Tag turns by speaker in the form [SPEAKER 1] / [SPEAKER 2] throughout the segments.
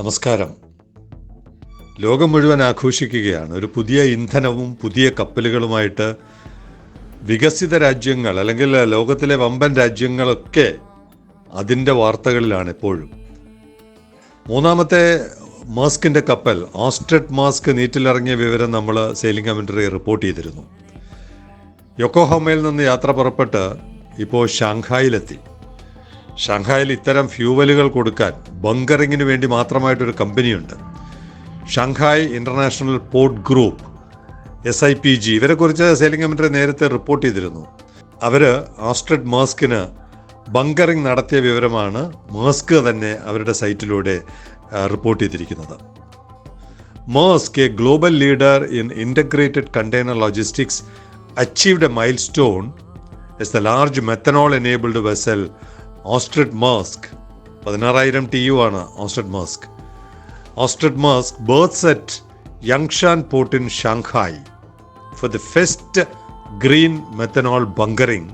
[SPEAKER 1] നമസ്കാരം. ലോകം മുഴുവൻ ആഘോഷിക്കുകയാണ്. ഒരു പുതിയ ഇന്ധനവും പുതിയ കപ്പലുകളുമായിട്ട് വികസിത രാജ്യങ്ങൾ അല്ലെങ്കിൽ ലോകത്തിലെ വമ്പൻ രാജ്യങ്ങളൊക്കെ അതിന്റെ വാർത്തകളിലാണ് എപ്പോഴും മൂന്നാമത്തെ മാസ്കിന്റെ കപ്പൽ ഓസ്ട്രഡ് മാസ്ക് നീറ്റിലിറങ്ങിയ വിവരം നമ്മൾ സെയിലിംഗ് കമന്ററി റിപ്പോർട്ട് ചെയ്തിരുന്നു. യൊക്കോഹോമയിൽ നിന്ന് യാത്ര പുറപ്പെട്ട് ഇപ്പോൾ ഷാങ്ഹായിലെത്തി. ഷാങ്ഹായിൽ ഇത്തരം ഫ്യൂവലുകൾ കൊടുക്കാൻ ബങ്കറിങ്ങിന് വേണ്ടി മാത്രമായിട്ടൊരു കമ്പനിയുണ്ട്. Shanghai international port group S I P G ഇവരെക്കുറിച്ച് സെയിലിംഗ് കമ്മിറ്റി നേരത്തെ റിപ്പോർട്ട് ചെയ്തിരുന്നു. അവർ ആസ്ട്രഡ് മാസ്കിന് ബങ്കറിംഗ് നടത്തിയ വിവരമാണ് മാസ്ക് തന്നെ അവരുടെ സൈറ്റിലൂടെ റിപ്പോർട്ട് ചെയ്തിരിക്കുന്നത്. Maersk a global leader in integrated container logistics achieved a milestone as the large methanol enabled vessel Ostrad Maersk. പതിനാറായിരം ടി യു ആണ് Astrid Maersk. Astrid Maersk berth at Yangshan port in Shanghai for the first green methanol bunkering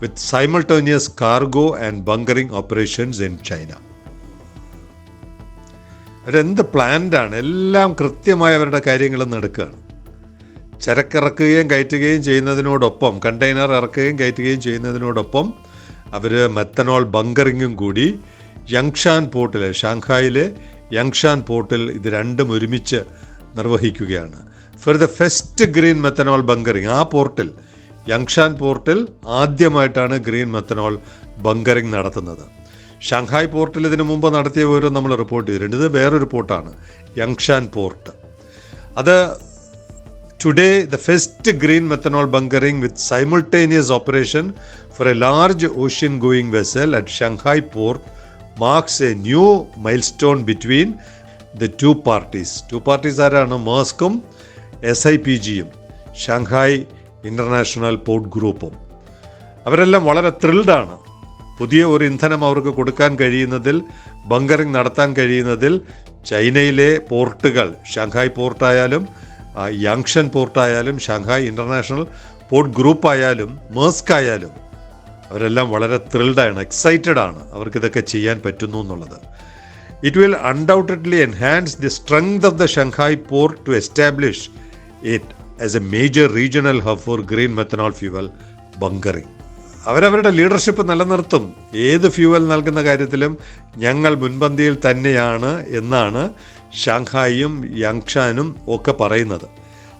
[SPEAKER 1] with simultaneous cargo and bunkering operations in China അവരെന്ത് പ്ലാന്റാണ് എല്ലാം കൃത്യമായി അവരുടെ കാര്യങ്ങൾ നടക്കുകയാണ് ചരക്കിറക്കുകയും കയറ്റുകയും ചെയ്യുന്നതിനോടൊപ്പം container ഇറക്കുകയും കയറ്റുകയും ചെയ്യുന്നതിനോടൊപ്പം അവർ methanol ബങ്കറിങ്ങും കൂടി യങ്ഷാൻ പോർട്ടിൽ ഷാങ്ഹായിലെ യങ്ഷാൻ പോർട്ടിൽ ഇത് രണ്ടും ഒരുമിച്ച് നിർവഹിക്കുകയാണ്. For the first green methanol bunkering ആ പോർട്ടിൽ യങ്ഷാൻ പോർട്ടിൽ ആദ്യമായിട്ടാണ് ഗ്രീൻ മെത്തനോൾ ബങ്കറിങ് നടത്തുന്നത്. ഷാങ്ഹായ് പോർട്ടിൽ ഇതിനു മുമ്പ് നടത്തിയ വിവരം നമ്മൾ റിപ്പോർട്ട് ചെയ്തിട്ടുണ്ട്. ഇത് വേറൊരു പോർട്ടാണ് യങ്ഷാൻ പോർട്ട് അത് today the first green methanol bunkering with simultaneous operation a large ocean going vessel at Shanghai port marks a new milestone between the two parties two parties ആരാണ്? മേസ്കും എസ് ഐ പി ജിയും Shanghai international port ഗ്രൂപ്പും അവരെല്ലാം വളരെ ത്രിൽഡാണ് പുതിയ ഒരു ഇന്ധനം അവർക്ക് കൊടുക്കാൻ കഴിയുന്നതിൽ ബങ്കറിംഗ് നടത്താൻ കഴിയുന്നതിൽ ചൈനയിലെ പോർട്ടുകൾ ഷാങ്ഹായ് പോർട്ടായാലും യാങ്ഷൻ പോർട്ടായാലും ഷാങ്ഹായ് ഇന്റർനാഷണൽ പോർട്ട് ഗ്രൂപ്പായാലും മേസ്ക് ആയാലും അവരെല്ലാം വളരെ ത്രിൽഡാണ് എക്സൈറ്റഡ് ആണ് അവർക്ക് ഇതൊക്കെ ചെയ്യാൻ പറ്റുന്നു എന്നുള്ളത്. It will undoubtedly enhance the strength of the Shanghai port to establish it as a major regional hub for green methanol fuel bunkering അവരവരുടെ ലീഡർഷിപ്പ് നിലനിർത്തും. ഏത് ഫ്യൂവൽ നൽകുന്ന കാര്യത്തിലും ഞങ്ങൾ മുൻപന്തിയിൽ തന്നെയാണ് എന്നാണ് ഷാങ്ഹായും യാങ്ഷാനും ഒക്കെ പറയുന്നത്.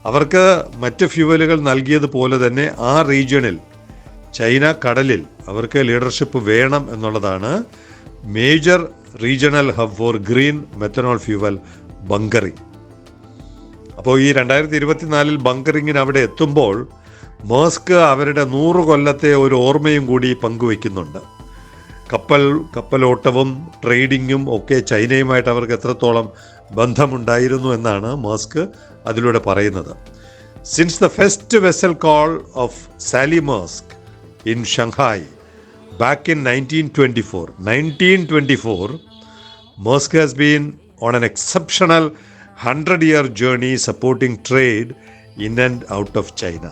[SPEAKER 1] അവർക്ക് മറ്റ് ഫ്യൂവലുകൾ നൽകിയതുപോലെ തന്നെ ആ റീജിയണിൽ ചൈന കടലിൽ അവർക്ക് ലീഡർഷിപ്പ് വേണം എന്നുള്ളതാണ് major regional hub for green methanol fuel bunkering അപ്പോൾ ഈ രണ്ടായിരത്തി ഇരുപത്തിനാലിൽ ബങ്കറിങ്ങിന് അവിടെ എത്തുമ്പോൾ മേസ്ക് അവരുടെ നൂറ് കൊല്ലത്തെ ഒരു ഓർമ്മയും കൂടി പങ്കുവെക്കുന്നുണ്ട് കപ്പൽ കപ്പലോട്ടവും ട്രേഡിങ്ങും ഒക്കെ ചൈനയുമായിട്ട് അവർക്ക് എത്രത്തോളം ബന്ധമുണ്ടായിരുന്നു എന്നാണ് മേസ്ക് അതിലൂടെ പറയുന്നത്. Since the first vessel call of Sally Maersk in Shanghai back in nineteen twenty four nineteen twenty four Maersk has been on an exceptional 100 year journey supporting trade in and out of China.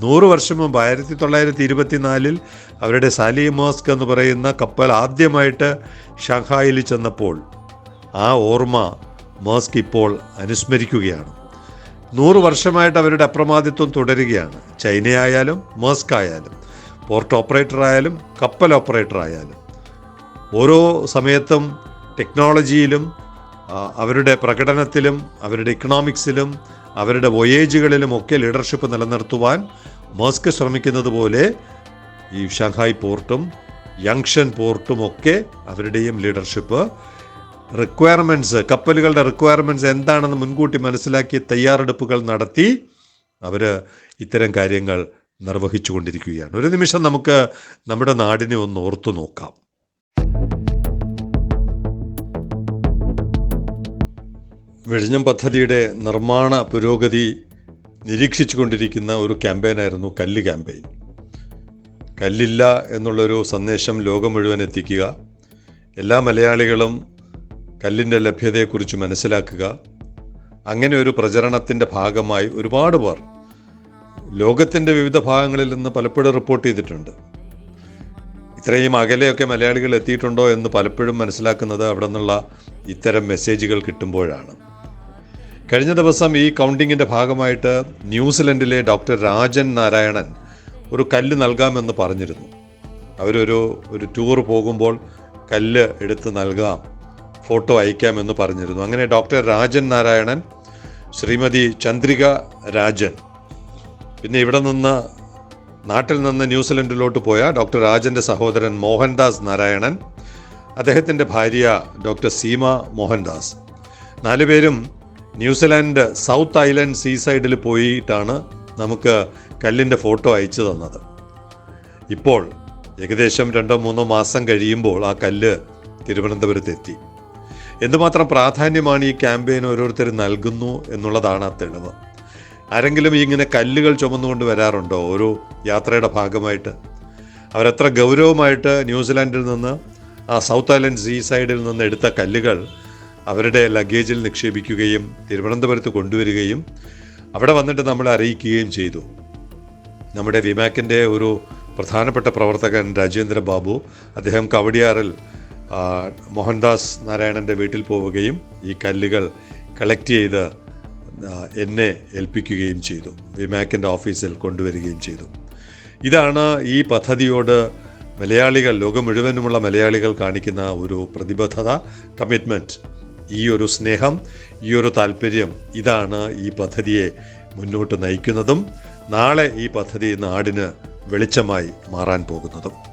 [SPEAKER 1] നൂറ് വർഷം മുമ്പ് ആയിരത്തി തൊള്ളായിരത്തി ഇരുപത്തിനാലിൽ അവരുടെ Sally mosque എന്ന് പറയുന്ന കപ്പൽ ആദ്യമായിട്ട് ഷാങ്ഹായിൽ ചെന്നപ്പോൾ ആ ഓർമ്മ മോസ്ക് ഇപ്പോൾ അനുസ്മരിക്കുകയാണ്. നൂറ് വർഷമായിട്ട് അവരുടെ അപ്രമാദിത്വം തുടരുകയാണ്. ചൈനയായാലും മോസ്ക് ആയാലും. പോർട്ട് ഓപ്പറേറ്റർ ആയാലും കപ്പൽ ഓപ്പറേറ്റർ ആയാലും ഓരോ സമയത്തും ടെക്നോളജിയിലും അവരുടെ പ്രകടനത്തിലും അവരുടെ ഇക്കണോമിക്സിലും അവരുടെ വൊയേജുകളിലും ഒക്കെ ലീഡർഷിപ്പ് നിലനിർത്തുവാൻ മസ്ക് ശ്രമിക്കുന്നത് പോലെ ഈ ഷാങ്ഹായ് പോർട്ടും യങ്ഷൻ പോർട്ടും ഒക്കെ അവരുടെയും ലീഡർഷിപ്പ് റിക്വയർമെന്റ്സ് കപ്പലുകളുടെ റിക്വയർമെന്റ്സ് എന്താണെന്ന് മുൻകൂട്ടി മനസ്സിലാക്കി തയ്യാറെടുപ്പുകൾ നടത്തി അവർ ഇത്തരം കാര്യങ്ങൾ നിർവഹിച്ചു കൊണ്ടിരിക്കുകയാണ് ഒരു നിമിഷം നമുക്ക് നമ്മുടെ നാടിനെ ഒന്ന് ഓർത്തു നോക്കാം. വിഴിഞ്ഞം പദ്ധതിയുടെ നിർമ്മാണ പുരോഗതി നിരീക്ഷിച്ചുകൊണ്ടിരിക്കുന്ന ഒരു ക്യാമ്പയിനായിരുന്നു കല്ല് ക്യാമ്പയിൻ. കല്ലില്ല എന്നുള്ളൊരു സന്ദേശം ലോകം മുഴുവൻ എത്തിക്കുക എല്ലാ മലയാളികളും കല്ലിന്റെ ലഭ്യതയെക്കുറിച്ച് മനസ്സിലാക്കുക അങ്ങനെ ഒരു പ്രചരണത്തിന്റെ ഭാഗമായി ഒരുപാട് പേർ ലോകത്തിന്റെ വിവിധ ഭാഗങ്ങളിൽ നിന്ന് പലപ്പോഴും റിപ്പോർട്ട് ചെയ്തിട്ടുണ്ട്. ഇത്രയും അകലെയൊക്കെ മലയാളികൾ എത്തിയിട്ടുണ്ടോ എന്ന് പലപ്പോഴും മനസ്സിലാക്കുന്നത് അവിടെ നിന്നുള്ള ഇത്തരം മെസ്സേജുകൾ കിട്ടുമ്പോഴാണ്. കഴിഞ്ഞ ദിവസം ഈ കൗണ്ടിങ്ങിന്റെ ഭാഗമായിട്ട് ന്യൂസിലൻഡിലെ ഡോക്ടർ രാജൻ നാരായണൻ ഒരു കല്ല് നൽകാമെന്ന് പറഞ്ഞിരുന്നു. അവരൊരു ഒരു ടൂർ പോകുമ്പോൾ കല്ല് എടുത്ത് നൽകാം ഫോട്ടോ അയക്കാമെന്ന് പറഞ്ഞിരുന്നു. അങ്ങനെ ഡോക്ടർ രാജൻ നാരായണൻ ശ്രീമതി ചന്ദ്രിക രാജൻ പിന്നെ ഇവിടെ നിന്ന് നാട്ടിൽ നിന്ന് ന്യൂസിലൻഡിലോട്ട് പോയ ഡോക്ടർ രാജന്റെ സഹോദരൻ മോഹൻദാസ് നാരായണൻ അദ്ദേഹത്തിന്റെ ഭാര്യ ഡോക്ടർ സീമ മോഹൻദാസ്. നാലുപേരും ന്യൂസിലാൻഡ് സൗത്ത് ഐലൻഡ് സീ സൈഡിൽ പോയിട്ടാണ് നമുക്ക് കല്ലിന്റെ ഫോട്ടോ അയച്ചു തന്നത്. ഇപ്പോൾ ഏകദേശം രണ്ടോ മൂന്നോ മാസം കഴിയുമ്പോൾ ആ കല്ല് തിരുവനന്തപുരത്ത് എത്തി. എന്തുമാത്രം പ്രാധാന്യമാണ് ഈ ക്യാമ്പയിൻ ഓരോരുത്തർ നൽകുന്നു എന്നുള്ളതാണ് ആ തെളിവ്. ആരെങ്കിലും ഇങ്ങനെ കല്ലുകൾ ചുമന്നുകൊണ്ട് വരാറുണ്ടോ ഒരു യാത്രയുടെ ഭാഗമായിട്ട്? അവരെത്ര ഗൗരവമായിട്ട് ന്യൂസിലാൻഡിൽ നിന്ന് ആ സൗത്ത് ഐലൻഡ് സീ സൈഡിൽ നിന്ന് എടുത്ത കല്ലുകൾ അവരുടെ ലഗേജിൽ നിക്ഷേപിക്കുകയും തിരുവനന്തപുരത്ത് കൊണ്ടുവരികയും അവിടെ വന്നിട്ട് നമ്മളെ അറിയിക്കുകയും ചെയ്തു. നമ്മുടെ വിമാക്കിന്റെ ഒരു പ്രധാനപ്പെട്ട പ്രവർത്തകൻ രാജേന്ദ്ര ബാബു അദ്ദേഹം കവടിയാറിൽ മോഹൻദാസ് നാരായണന്റെ വീട്ടിൽ പോവുകയും ഈ കല്ലുകൾ കളക്ട് ചെയ്ത് എന്നെ ഏൽപ്പിക്കുകയും ചെയ്തു. വിമാക്കിന്റെ ഓഫീസിൽ കൊണ്ടുവരികയും ചെയ്തു. ഇതാണ് ഈ പദ്ധതിയോട് മലയാളികൾ ലോകം മുഴുവനുമുള്ള മലയാളികൾ കാണിക്കുന്ന ഒരു പ്രതിബദ്ധത കമ്മിറ്റ്മെന്റ് ഈ ഒരു സ്നേഹം ഈ ഒരു താല്പര്യം ഇതാണ് ഈ പദ്ധതിയെ മുന്നോട്ട് നയിക്കുന്നതും നാളെ ഈ പദ്ധതി നാടിന് വെളിച്ചമായി മാറാൻ പോകുന്നതും.